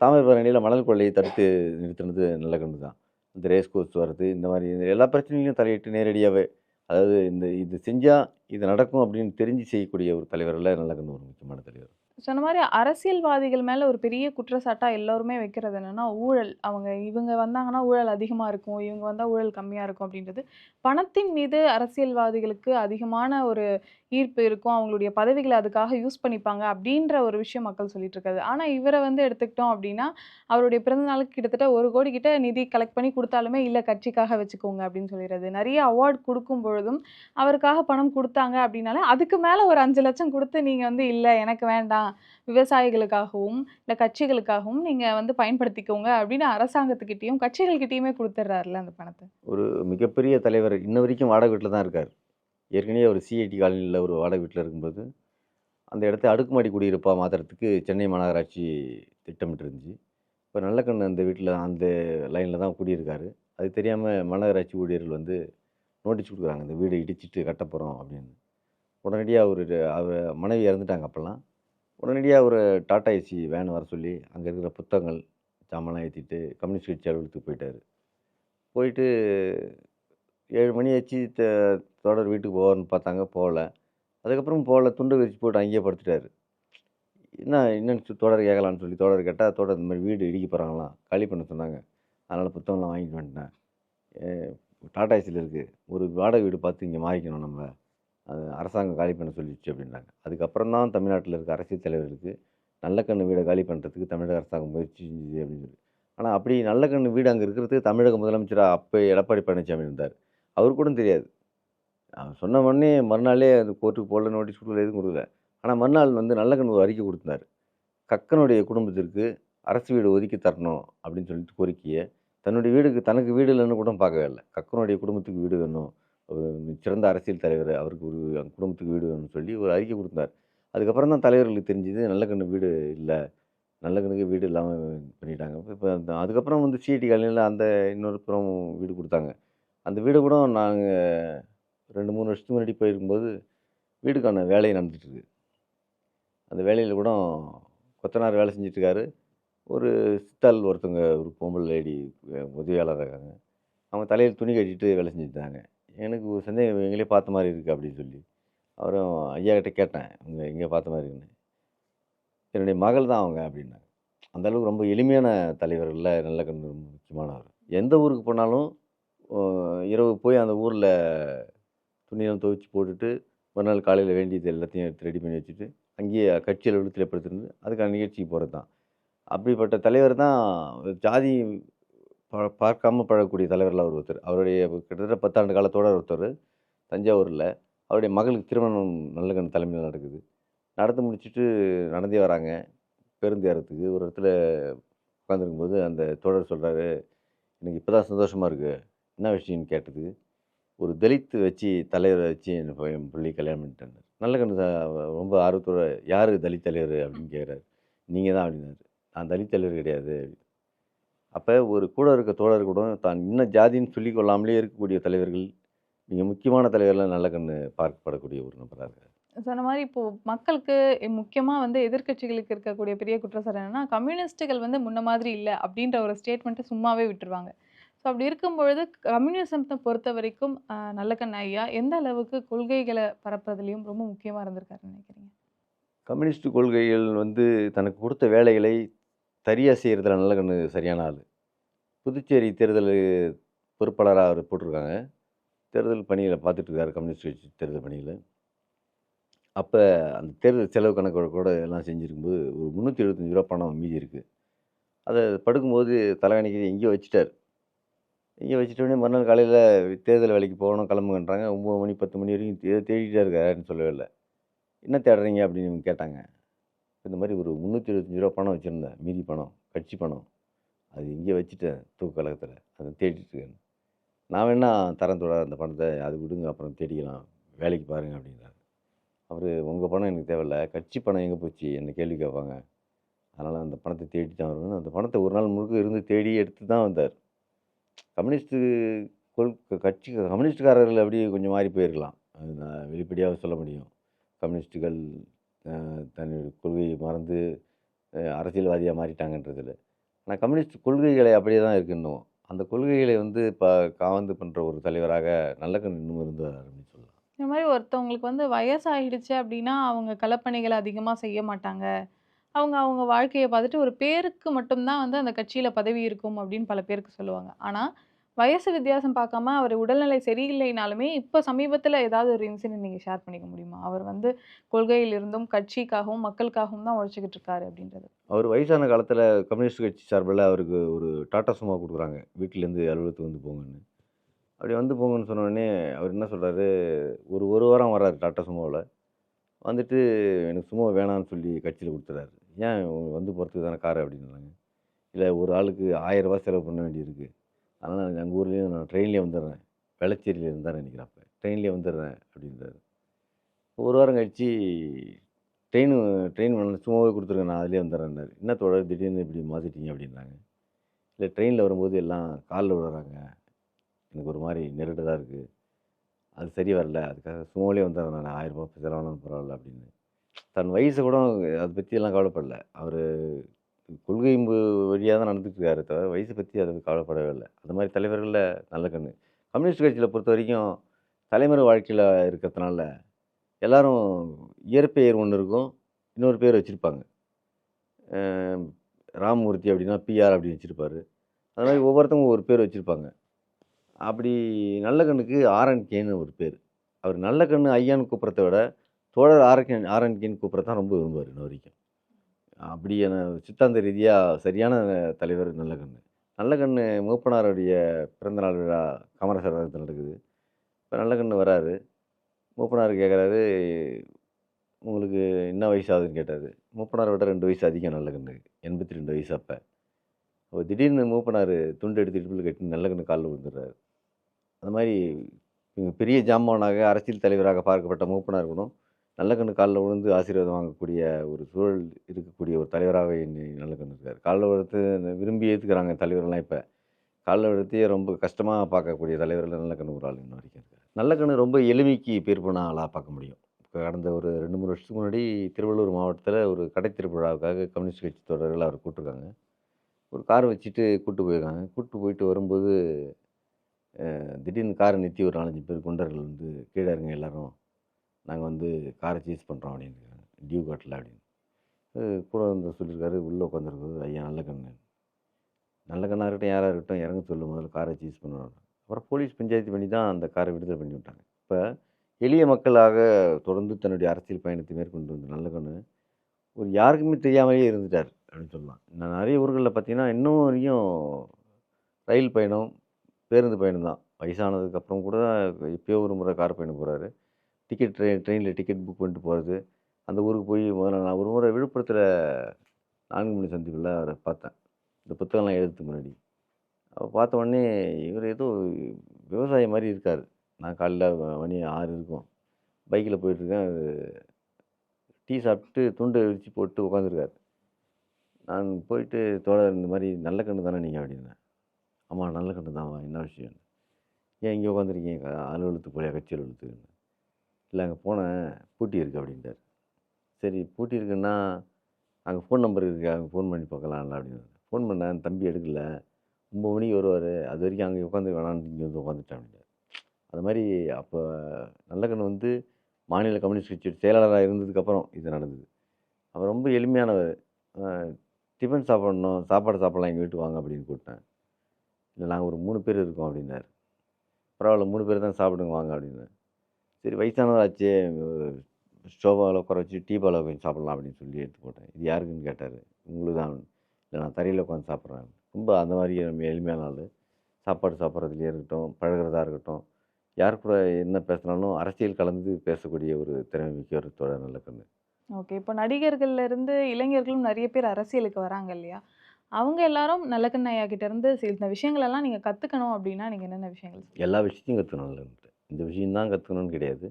தாமிரபரணியில் மணல் கொள்ளையை தடுத்து நிறுத்தினது நல்ல கண்டு தான். இந்த ரேஸ் கோர்ஸ் வர்றது இந்த மாதிரி எல்லா பிரச்சனைகளையும் தலையிட்டு நேரடியாகவே அதாவது இந்த இது செஞ்சால் இது நடக்கும் அப்படின்னு தெரிஞ்சு செய்யக்கூடிய ஒரு தலைவரில் நல்லக்கண்ணு ஒரு முக்கியமான தலைவர். சொன்ன மாதிரி அரசியல்வாதிகள் மேலே ஒரு பெரிய குற்றச்சாட்டாக எல்லாருமே வைக்கிறது என்னென்னா ஊழல். அவங்க இவங்க வந்தாங்கன்னா ஊழல் அதிகமாக இருக்கும். இவங்க வந்தால் ஊழல் கம்மியாக இருக்கும் அப்படின்றது. பணத்தின் மீது அரசியல்வாதிகளுக்கு அதிகமான ஒரு ஈர்ப்பு இருக்கும். அவங்களுடைய பதவிகளை அதுக்காக யூஸ் பண்ணிப்பாங்க அப்படின்ற ஒரு விஷயம் மக்கள் சொல்லிட்டு இருக்காது. ஆனால் இவரை வந்து எடுத்துக்கிட்டோம் அப்படின்னா அவருடைய பிறந்த நாளுக்கு கிட்டத்தட்ட ஒரு கோடி கிட்ட நிதி கலெக்ட் பண்ணி கொடுத்தாலுமே இல்லை கட்சிக்காக வச்சுக்கோங்க அப்படின்னு சொல்லிடுறது. நிறைய அவார்ட் கொடுக்கும் பொழுதும் அவருக்காக பணம் கொடுத்தாங்க அப்படின்னாலே அதுக்கு மேலே ஒரு அஞ்சு லட்சம் கொடுத்து நீங்கள் வந்து இல்லை எனக்கு வேண்டாம். விவசாயிகளுக்காகவும் இல்லை கட்சிகளுக்காகவும் நீங்கள் வந்து பயன்படுத்திக்கோங்க அப்படின்னு அரசாங்கத்துக்கிட்டேயும் கட்சிகள்கிட்டயுமே கொடுத்துட்றாருல அந்த பணத்தை? ஒரு மிகப்பெரிய தலைவர் இன்ன வரைக்கும் வாடகை வீட்டில் தான் இருக்கார். ஏற்கனவே ஒரு சிஐடி காலனியில் ஒரு வாடகை வீட்டில் இருக்கும்போது அந்த இடத்த அடுக்குமாடி குடியிருப்பாக மாற்றுறதுக்கு சென்னை மாநகராட்சி திட்டமிட்டு இருந்துச்சு இப்போ நல்லக்கண்ணு அந்த வீட்டில் அந்த லைனில் தான் குடியிருக்காரு. அது தெரியாமல் மாநகராட்சி ஊழியர்கள் வந்து நோட்டீஸ் கொடுக்குறாங்க இந்த வீடு இடிச்சிட்டு கட்ட போகிறோம் அப்படின்னு. உடனடியாக அவர் அவர் மனைவி இறந்துட்டாங்க அப்போல்லாம். உடனடியாக ஒரு டாடா ஏசி வேன் வர சொல்லி அங்கே இருக்கிற புத்தகங்கள் சாமான்லாம் ஏற்றிட்டு கம்யூனிஸ்ட் கட்சி அலுவலகத்துக்கு போயிட்டார். போயிட்டு ஏழு மணி ஆச்சு த தோடர் வீட்டுக்கு போவார்னு பார்த்தாங்க போகல. அதுக்கப்புறம் போகல துண்டு விரிச்சு போட்டு அங்கேயே படுத்துட்டார். என்ன என்னன்னு தொடர் கேட்கலான்னு சொல்லி தொடர் கேட்டால் தொடர் இந்த மாதிரி வீடு இடிக்க போகிறாங்களாம் காலி பண்ண சொன்னாங்க. அதனால் புத்தகம்லாம் வாங்கிட்டு வந்துட்டேன். டாட்டா டாடா ஏசியில் இருக்குது ஒரு வாடகை வீடு பார்த்து இங்கே மாறிக்கணும் நம்ம. அது அரசாங்கம் காலி பண்ண சொல்லிடுச்சு அப்படின்னாங்க. அதுக்கப்புறம் தான் தமிழ்நாட்டில் இருக்க அரசியல் தலைவர்களுக்கு நல்லக்கண்ணு வீடை காலி பண்ணுறதுக்கு தமிழக அரசாங்கம் முயற்சி செஞ்சுது அப்படின்னு சொல்லி. ஆனால் அப்படி நல்ல கண்ணு வீடு அங்கே இருக்கிறதுக்கு தமிழக முதலமைச்சராக அப்போ எடப்பாடி பழனிசாமி இருந்தார். அவர் கூட தெரியாது. அவர் சொன்ன உடனே மறுநாளே அது கோர்ட்டுக்கு போடல நோட்டீஸ் கொடுக்கல எதுவும் கொடுக்கல. ஆனால் மறுநாள் வந்து நல்லக்கண்ணு ஒரு அறிக்கை கொடுத்தார். கக்கனுடைய குடும்பத்திற்கு அரசு வீடு ஒதுக்கி தரணும் அப்படின்னு சொல்லிட்டு கோரிக்கையை தன்னுடைய வீடுக்கு தனக்கு வீடு இல்லைன்னு கூட பார்க்கவே இல்லை. கக்கனுடைய குடும்பத்துக்கு வீடு வேணும். அவர் சிறந்த அரசியல் தலைவர் அவருக்கு ஒரு குடும்பத்துக்கு வீடு வேணும்னு சொல்லி ஒரு அறிக்கை கொடுத்தார். அதுக்கப்புறம் தான் தலைவர்களுக்கு தெரிஞ்சுது கண்ணு வீடு இல்லை நல்ல கணக்கு வீடு இல்லாமல் பண்ணிட்டாங்க. இப்போ அந்த அதுக்கப்புறம் வந்து சிஐடி காலனியில் அந்த இன்னொரு புறம் வீடு கொடுத்தாங்க. அந்த வீடு கூட நாங்கள் ரெண்டு மூணு வருஷத்துக்கு முன்னாடி போயிருக்கும்போது வீடுக்கான வேலை நடந்துட்டுருக்கு. அந்த வேலையில் கூட கொத்தனார் வேலை செஞ்சிட்ருக்காரு. ஒரு சித்தாள் ஒருத்தவங்க ஒரு பொம்பளை லேடி உதவியாளராக இருக்காங்க. அவங்க தலையில் துணி கட்டிட்டு வேலை செஞ்சுட்டு எனக்கு ஒரு சந்தேகம் எங்களே பார்த்த மாதிரி இருக்குது அப்படின்னு சொல்லி. அப்புறம் ஐயா கிட்ட கேட்டேன் இங்கே எங்கே பார்த்த மாதிரி இருக்குன்னு. என்னுடைய மகள் தான் அவங்க அப்படின்னாங்க அந்த அளவுக்கு ரொம்ப எளிமையான தலைவர்களில் நல்ல கண்டு ரொம்ப முக்கியமானவர். எந்த ஊருக்கு போனாலும் இரவு போய் அந்த ஊரில் துணியெல்லாம் துவைச்சி போட்டுட்டு மறுநாள் காலையில் வேண்டியது எல்லாத்தையும் எடுத்து ரெடி பண்ணி வச்சுட்டு அங்கேயே கட்சி அலுவலகத்தில் படுத்துருந்து அதுக்கான நிகழ்ச்சிக்கு போகிறது தான் அப்படிப்பட்ட தலைவர் தான் ஜாதி பார்க்காம பழகக்கூடிய தலைவரில் அவர் ஒருத்தர். அவருடைய கிட்டத்தட்ட பத்தாண்டு காலத்தோட ஒருத்தர் தஞ்சாவூரில். அவருடைய மகளுக்கு திருமணம் நல்லகன் தலைமையில் நடக்குது. நடந்து முடிச்சுட்டு நடந்தே வராங்க. பேருந்து ஏறத்துக்கு. ஒரு இடத்துல உட்காந்துருக்கும்போது அந்த தோழர் சொல்கிறாரு எனக்கு இப்போ தான் சந்தோஷமாக இருக்குது என்ன விஷயம்னு கேட்டது? ஒரு தலித்து வச்சு தலைவரை வச்சு என் பையன் பிள்ளை கல்யாணம் பண்ணிட்டேன். நல்ல கண்ணு ரொம்ப ஆர்வத்தோட யார் தலித் தலைவர்? அப்படின்னு கேட்குறாரு நீங்கள் தான் அப்படின்னாரு. நான் தலித் தலைவர் கிடையாது அப்போ ஒரு கூட இருக்க தோழர் கூட தான் இன்னும் ஜாதின்னு சொல்லி கொள்ளாமலே இருக்கக்கூடிய தலைவர்கள் மிக முக்கியமான தலைவர்லாம் நல்ல கண்ணு பார்க்கப்படக்கூடிய ஒரு நபராக இருக்கார். சொன்ன மாதிரி இப்போ மக்களுக்கு முக்கியமா வந்து எதிர்க்கட்சிகளுக்கு இருக்கக்கூடிய பெரிய குற்றச்சாட்டு என்னன்னா கம்யூனிஸ்ட்டுகள் வந்து முன்ன மாதிரி இல்லை அப்படின்ற ஒரு ஸ்டேட்மெண்ட்டை சும்மாவே விட்டுருவாங்க. ஸோ அப்படி இருக்கும் பொழுது கம்யூனிசத்தை பொறுத்த வரைக்கும் நல்லக்கண்ண ஐயா எந்த அளவுக்கு கொள்கைகளை பரப்புறதுலையும் ரொம்ப முக்கியமா இருந்திருக்காருன்னு நினைக்கிறீங்க? கம்யூனிஸ்ட் கொள்கைகள் வந்து தனக்கு கொடுத்த வேலைகளை சரியாக செய்கிறதுல நல்ல கண்ணு சரியான ஆள். புதுச்சேரி தேர்தல் பொறுப்பாளராக அவர் போட்டிருக்காங்க. தேர்தல் பணியில் பார்த்துட்டு இருக்காரு கம்யூனிஸ்ட் கட்சி தேர்தல் பணியில். அப்போ அந்த தேர்தல் செலவு கணக்கோட கூட எல்லாம் செஞ்சுருக்கும்போது ஒரு முந்நூற்றி எழுபத்தஞ்சு ரூபா பணம் மீதி இருக்குது அதை படுக்கும்போது தலைவணிக்கு எங்கேயோ வச்சுட்டார். எங்கேயோ வச்சுட்டோடனே மறுநாள் காலையில் தேர்தல் வேலைக்கு போகணும் கிளம்புங்கன்றாங்க. ஒம்பது மணி பத்து மணி வரைக்கும் தே தேடிட்டே இருக்காருன்னு சொல்லவே இல்லை. என்ன தேடுறீங்க? அப்படின்னு கேட்டாங்க. இந்த மாதிரி ஒரு முந்நூற்றி இருபத்தஞ்சி ரூபா பணம் வச்சுருந்தேன். மீதி பணம் கட்சி பணம். அது இங்கே வச்சுட்டேன் தூக்க கழகத்தில். அதை தேடிட்டுருக்கேன் நான் வேணா தரம் தோட அந்த பணத்தை அது விடுங்க அப்புறம் தேடிக்கலாம். வேலைக்கு பாருங்கள் அப்படின்றாரு அவர் உங்கள் பணம் எனக்கு தேவையில்ல. கட்சி பணம் எங்கே போச்சு? என்னை கேள்வி கேட்பாங்க. அதனால் அந்த பணத்தை தேடி தான் வருவேன். அந்த பணத்தை ஒரு நாள் முழுக்க இருந்து தேடி எடுத்து தான் வந்தார். கம்யூனிஸ்ட்டு கொள் கட்சி கம்யூனிஸ்டுக்காரர்கள் அப்படியே கொஞ்சம் மாறி போயிருக்கலாம். அது நான் வெளிப்படையாக சொல்ல முடியும். கம்யூனிஸ்ட்டுகள் தன்னுடைய கொள்கையை மறந்து அரசியல்வாதியாக மாறிட்டாங்கன்றதில். ஆனால் கம்யூனிஸ்ட் கொள்கைகளை அப்படியே தான் இருக்கு இன்னும். அந்த கொள்கைகளை வந்து இப்போ காவந்து பண்ணுற ஒரு தலைவராக நல்லக்கண் இன்னும் இருந்தார் அப்படின்னு சொல்லலாம். இந்த மாதிரி ஒருத்தவங்களுக்கு வந்து வயசாகிடுச்சு அப்படின்னா அவங்க கலப்பணிகளை அதிகமாக செய்ய மாட்டாங்க. அவங்க அவங்க வாழ்க்கையை பார்த்துட்டு ஒரு பேருக்கு மட்டும்தான் வந்து அந்த கட்சியில் பதவி இருக்கும் அப்படின்னு பல பேருக்கு சொல்லுவாங்க. ஆனால் வயசு வித்தியாசம் பார்க்காம அவர் உடல்நிலை சரியில்லைனாலுமே இப்போ சமீபத்தில் ஏதாவது ஒரு இன்சிடென்ட் நீங்கள் ஷேர் பண்ணிக்க முடியுமா? அவர் வந்து கொள்கையிலிருந்தும் கட்சிக்காகவும் மக்களுக்காகவும் தான் உழைச்சிக்கிட்டு இருக்காரு அப்படின்றது. அவர் வயசான காலத்தில் கம்யூனிஸ்ட் கட்சி சார்பில் அவருக்கு ஒரு டாட்டா சும்மா கொடுக்குறாங்க. வீட்டிலேருந்து அலுவலகத்துக்கு வந்து போங்கன்னு. அப்படி வந்து போங்கன்னு சொன்னோடனே அவர் என்ன சொல்கிறாரு ஒரு ஒரு வாரம் வர்றாரு டாட்டா சுமோவில் வந்துட்டு எனக்கு சும்மா வேணான்னு சொல்லி கட்சியில் கொடுத்துறாரு. ஏன் வந்து போகிறதுக்கு தானே காரு அப்படின்னாங்க. இல்லை ஒரு ஆளுக்கு ஆயிரம் செலவு பண்ண வேண்டியிருக்கு. அதனால் எங்கள் ஊர்லேயும் நான் ட்ரெயின்லேயே வந்துடுறேன். வெளச்சேரியில் இருந்தார் நினைக்கிறேன் அப்போ. ட்ரெயின்லேயே வந்துடுறேன் அப்படின்றாரு. ஒரு வாரம் கழிச்சு ட்ரெயின் ட்ரெயின் வேணாம் சும்மாவே கொடுத்துருங்க நான் அதிலே வந்துடுறேன்னாரு என்ன தொடர் திடீர்னு இப்படி மாற்றிட்டீங்க அப்படின்னாங்க இல்லை ட்ரெயினில் வரும்போது எல்லாம் காலில் விடுறாங்க எனக்கு ஒரு மாதிரி நெருடலாக இருக்குது அது சரி வரல. அதுக்காக சும்மாவிலே வந்துடுறேன் நான். ஆயிரம் ரூபாய் செலவானாலும் பரவாயில்ல அப்படின்னு. தன் வயசை கூட அதை பற்றியெல்லாம் கவலைப்படல. அவர் கொள்கை வழியாக தான் நடந்துட்டு தவிர வயசை பற்றி அதை கவலைப்படவே இல்லை. அது மாதிரி தலைவர்களில் நல்ல கண்ணு. கம்யூனிஸ்ட் கட்சியில் பொறுத்த வரைக்கும் தலைமுறை வாழ்க்கையில் இருக்கிறதுனால எல்லோரும் இயற்பெயர் ஒன்று இருக்கும் இன்னொரு பேர் வச்சுருப்பாங்க. ராமமூர்த்தி அப்படின்னா பிஆர் அப்படின்னு வச்சுருப்பார். அது மாதிரி ஒவ்வொருத்தவங்க ஒரு பேர் வச்சுருப்பாங்க. அப்படி நல்ல கண்ணுக்கு ஆர்என்கேன்னு ஒரு பேர். அவர் நல்ல கண்ணு ஐயான்னு கூப்பிட்றத விட தோழர் ஆர்என் ஆர்என்கேன்னு கூப்பிட்றது தான் ரொம்ப விரும்புவார் இன்ன வரைக்கும். அப்படியான சித்தாந்த ரீதியாக சரியான தலைவர் நல்ல கண்ணு நல்ல கண்ணு மூப்பனாருடைய பிறந்தநாள் விழா காமராசர் நடக்குது. இப்போ நல்ல கண்ணு வராரு. மூப்பனார் கேட்குறாரு உங்களுக்கு என்ன வயசு ஆகுதுன்னு? கேட்டார். மூப்பனாரை விட ரெண்டு வயசு அதிகம் நல்ல கண்ணு எண்பத்தி ரெண்டு வயசு அப்போ. அப்போ திடீர்னு மூப்பனார் துண்டு எடுத்து இடுப்பில் கட்டி நல்ல கண்ணு காலில் விழுந்துடுறாரு. அந்த மாதிரி இவங்க பெரிய ஜாமானாக அரசியல் தலைவராக பார்க்கப்பட்ட மூப்பனார் கூட நல்ல கண்ணு காலில் விழுந்து ஆசீர்வாதம் வாங்கக்கூடிய ஒரு சூழல் இருக்கக்கூடிய ஒரு தலைவராக இன்னி நல்ல கண்ணு இருக்கார் காலில் விழுத்து விரும்பி ஏற்றுக்கிறாங்க தலைவரெல்லாம் இப்போ. காலில் விழுத்தையே ரொம்ப கஷ்டமாக பார்க்கக்கூடிய தலைவர்கள் நல்ல கண்ணு ஒரு ஆள் இன்ன வரைக்கும் இருக்கார். நல்ல கண்ணு ரொம்ப எளிமைக்கு பேர் போன ஆளாக பார்க்க முடியும். இப்போ கடந்த ஒரு ரெண்டு மூணு வருஷத்துக்கு முன்னாடி திருவள்ளூர் மாவட்டத்தில் ஒரு கடை திருவிழாவுக்காக கம்யூனிஸ்ட் கட்சி தொடர்கள் அவர் கூப்பிட்ருக்காங்க ஒரு கார் வச்சுட்டு கூப்பிட்டு போயிருக்காங்க. கூப்பிட்டு போயிட்டு வரும்போது திடீர்னு காரை நிறுத்தி ஒரு நாலஞ்சு பேர் குண்டர்கள் வந்து கீழே இருங்க எல்லாரும் நாங்கள் வந்து காரை சீஸ் பண்ணுறோம் அப்படின்னு டியூ காட்டில் அப்படின்னு. கூட வந்து சொல்லியிருக்காரு உள்ளே உட்காந்துருக்குது ஐயா நல்ல கண்ணு. நல்ல கண்ணாக இருக்கட்டும் யாராக இருக்கட்டும் இறங்க சொல்லும் முதல்ல காரை சீஸ் பண்ணுவாங்க அப்புறம் போலீஸ் பஞ்சாயத்து பண்ணி தான் அந்த காரை விடுதலை பண்ணி விட்டாங்க. இப்போ எளிய மக்களாக தொடர்ந்து தன்னுடைய அரசியல் பயணத்தை மேற்கொண்டு வந்த நல்ல கண்ணு ஒரு யாருக்குமே தெரியாமலே இருந்துட்டார் அப்படின்னு சொல்லலாம். நான் நிறைய ஊர்களில் பார்த்தீங்கன்னா இன்னும் வரையும் ரயில் பயணம் பேருந்து பயணம் தான். வயசானதுக்கப்புறம் கூட எப்பயோ ஒரு முறை கார் பயணம் போகிறாரு டிக்கெட் ட்ரெயின் ட்ரெயினில் டிக்கெட் புக் பண்ணிட்டு போகிறது அந்த ஊருக்கு போய் முதல்ல நான் ஒரு முறை விழுப்புரத்தில் நான்கு மணி சந்திப்பில் அவரை பார்த்தேன் இந்த புத்தகம்லாம் எழுதுறதுக்கு முன்னாடி. அப்போ பார்த்த உடனே இவர் ஏதோ விவசாயி மாதிரி இருக்கார். நான் காலைல மணி ஆறு இருக்கும். பைக்கில் போயிட்டுருக்கேன். டீ சாப்பிட்டு துண்டு விரித்து போட்டு உட்காந்துருக்காரு நான் போயிட்டு தோழர் இந்த மாதிரி நல்ல கண்ணு தானே நீங்கள் அப்படின்னேன் ஆமாம் நல்ல கண்ணு தான் என்ன விஷயம் ஏன் இங்கே உட்காந்துருக்கீங்க அலுவலகத்துக்கு போலியா? கட்சி அலுவலகத்துக்கு இல்லை அங்கே போனேன் பூட்டி இருக்கு அப்படின்ட்டார். சரி பூட்டி இருக்குன்னா அங்கே ஃபோன் நம்பர் இருக்கு அங்கே ஃபோன் பண்ணி பார்க்கலாம்ல அப்படின்னு. ஃபோன் பண்ணேன் தம்பி எடுக்கல. ஒம்பது மணிக்கு வருவார். அது வரைக்கும் அங்கே உட்காந்து வேணான்னு இங்கே வந்து உட்காந்துட்டேன் அப்படின்ட்டார். அது மாதிரி அப்போ நல்லக்கண்ணு வந்து மாநில கம்யூனிஸ்ட் கட்சி செயலாளராக இருந்ததுக்கப்புறம் இது நடந்தது. அவர் ரொம்ப எளிமையானவர். டிஃபன் சாப்பிடணும் சாப்பாடு சாப்பிடலாம் எங்கள் வீட்டுக்கு வாங்க அப்படின்னு கூப்பிட்டேன். இல்லை நாங்கள் ஒரு மூணு பேர் இருக்கோம் அப்படின்னாரு. பரவாயில்ல மூணு பேர் தான் சாப்பிடுங்க வாங்க அப்படின்னு. சரி வயசானவர் ஆச்சே ஸ்டோவாவில் உட்கார வச்சு டீ பாவில் கொஞ்சம் சாப்பிடலாம் அப்படின்னு சொல்லி எடுத்து போட்டேன். இது யாருக்குன்னு கேட்டார். உங்களுக்கு தான். இல்லை நான் தரையில் உட்காந்து சாப்பிட்றேன். ரொம்ப அந்த மாதிரி நம்ம எளிமையான ஆள். சாப்பாடு சாப்பிட்றதுலேயே இருக்கட்டும் பழகுறதா இருக்கட்டும். யார் கூட என்ன பேசினாலும் அரசியல் கலந்து பேசக்கூடிய ஒரு திறமை மிக்க ஒரு தொடர் நல்ல கண்ணு. ஓகே. இப்போ நடிகர்கள்ல இருந்து இளைஞர்களும் நிறைய பேர் அரசியலுக்கு வராங்க இல்லையா? அவங்க எல்லாரும் நல்லக்கண்ண ஐயா கிட்ட இருந்து சில இந்த விஷயங்கள் எல்லாம் நீங்க கத்துக்கணும் அப்படின்னா நீங்க என்னென்ன விஷயங்கள்? எல்லா விஷயத்தையும் கற்றுக்கணும் இந்த விஷயம்தான் கற்றுக்கணும்னு கிடையாது.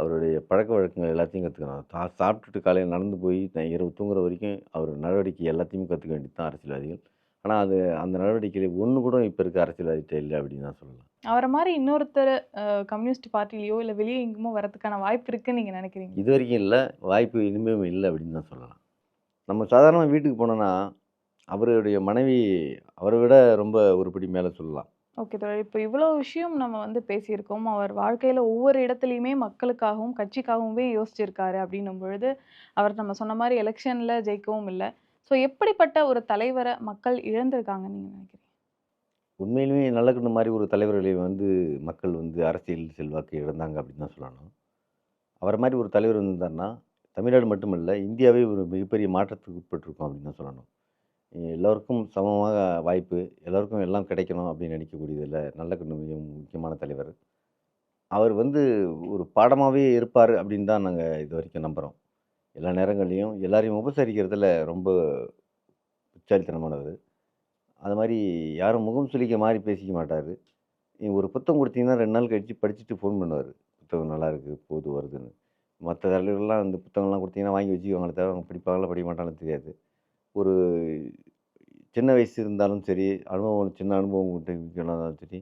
அவருடைய பழக்க வழக்கங்கள் எல்லாத்தையும் கற்றுக்கணும் தா சாப்பிட்டுட்டு காலையில் நடந்து போய் நான் இரவு தூங்குற வரைக்கும் அவர் நடவடிக்கை எல்லாத்தையும் கற்றுக்க வேண்டியது தான் அரசியல்வாதிகள். ஆனால் அது அந்த நடவடிக்கையில் ஒன்று கூட இப்போ இருக்க அரசியல்வாதிகிட்ட இல்லை அப்படின்னு தான் சொல்லலாம். அவரை மாதிரி இன்னொருத்தர் கம்யூனிஸ்ட் பார்ட்டிலயோ இல்ல வெளியே எங்குமோ வரதுக்கான வாய்ப்பு இருக்குன்னு நீங்க நினைக்கிறீங்க இது வரைக்கும் இல்லை. வாய்ப்பு இனிமேல் இல்லை அப்படின்னு தான் சொல்லலாம். நம்ம சாதாரண வீட்டுக்கு போனோன்னா அவருடைய மனைவி அவரை விட ரொம்ப ஒருபடி மேலே சொல்லலாம். ஓகே தோழர். இப்போ இவ்வளோ விஷயம் நம்ம வந்து பேசியிருக்கோம். அவர் வாழ்க்கையில் ஒவ்வொரு இடத்துலையுமே மக்களுக்காகவும் கட்சிக்காகவுமே யோசிச்சிருக்காரு அப்படின்னும் பொழுது அவர் நம்ம சொன்ன மாதிரி எலெக்ஷனில் ஜெயிக்கவும் இல்லை. ஸோ எப்படிப்பட்ட ஒரு தலைவரை மக்கள் இழந்திருக்காங்க நீங்கள் நினைக்கிறீங்க? உண்மையிலுமே நல்லக்கண்ணு மாதிரி ஒரு தலைவர்களை வந்து மக்கள் வந்து அரசியல் செல்வாக்கு இழந்தாங்க அப்படின்னு தான் சொல்லணும். அவரை மாதிரி ஒரு தலைவர் இருந்தாருன்னா தமிழ்நாடு மட்டுமல்ல இந்தியாவே ஒரு மிகப்பெரிய மாற்றத்துக்கு உட்பட்டிருக்கும் அப்படின்னு தான் சொல்லணும். எல்லோருக்கும் சமமாக வாய்ப்பு எல்லோருக்கும் எல்லாம் கிடைக்கணும் அப்படின்னு நினைக்கக்கூடியதில் நல்ல மிக முக்கியமான தலைவர். அவர் வந்து ஒரு பாடமாகவே இருப்பார் அப்படின்னு தான் நாங்கள் இது வரைக்கும் நம்புகிறோம் எல்லா நேரங்கள்லையும் எல்லாரையும் உபசரிக்கிறதுல ரொம்ப உச்சாலித்தனமானது அது மாதிரி யாரும் முகம் சுழிக்க மாதிரி பேசிக்க மாட்டார். ஒரு புத்தகம் கொடுத்தீங்கன்னா ரெண்டு நாள் கழித்து படிச்சுட்டு ஃபோன் பண்ணுவார். புத்தகம் நல்லா இருக்குது போது வருதுன்னு. மற்ற தலைவர்கள்லாம் அந்த புத்தகம்லாம் கொடுத்தீங்கன்னா வாங்கி வச்சுக்குவாங்களே தவிர அவங்க படிப்பாங்களா படிக்க மாட்டாங்களோ தெரியாது. ஒரு சின்ன வயசு இருந்தாலும் சரி அனுபவம் சின்ன அனுபவம் இருந்தாலும் சரி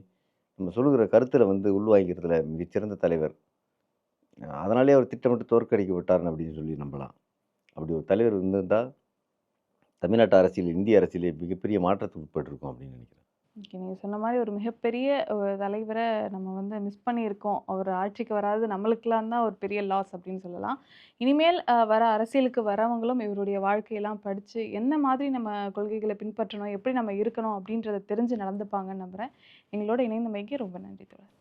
நம்ம சொல்லுகிற கருத்தில் வந்து உள்வாங்கிக்கிறதுல மிகச்சிறந்த தலைவர். அதனாலே அவர் திட்டமிட்டு தோற்கடிக்கப்பட்டார் அப்படின்னு சொல்லி நம்பலாம். அப்படி ஒரு தலைவர் இருந்திருந்தால் தமிழ்நாட்டு அரசியல் இந்திய அரசியலே மிகப்பெரிய மாற்றத்துக்கு உட்பட்டிருக்கும் அப்படின்னு நினைக்கிறேன். ஓகே. நீங்கள் சொன்ன மாதிரி ஒரு மிகப்பெரிய ஒரு தலைவரை நம்ம வந்து மிஸ் பண்ணியிருக்கோம். அவர் ஆட்சிக்கு வராது நம்மளுக்கெல்லாம் தான் ஒரு பெரிய லாஸ் அப்படின்னு சொல்லலாம். இனிமேல் அஹ், வர அரசியலுக்கு வரவங்களும் இவருடைய வாழ்க்கையெல்லாம் படித்து என்ன மாதிரி நம்ம கொள்கைகளை பின்பற்றணும் எப்படி நம்ம இருக்கணும் அப்படின்றத தெரிஞ்சு நடந்துப்பாங்கன்னு நம்புகிறேன் எங்களோட இணைந்தமைக்கு ரொம்ப நன்றி தோழர்.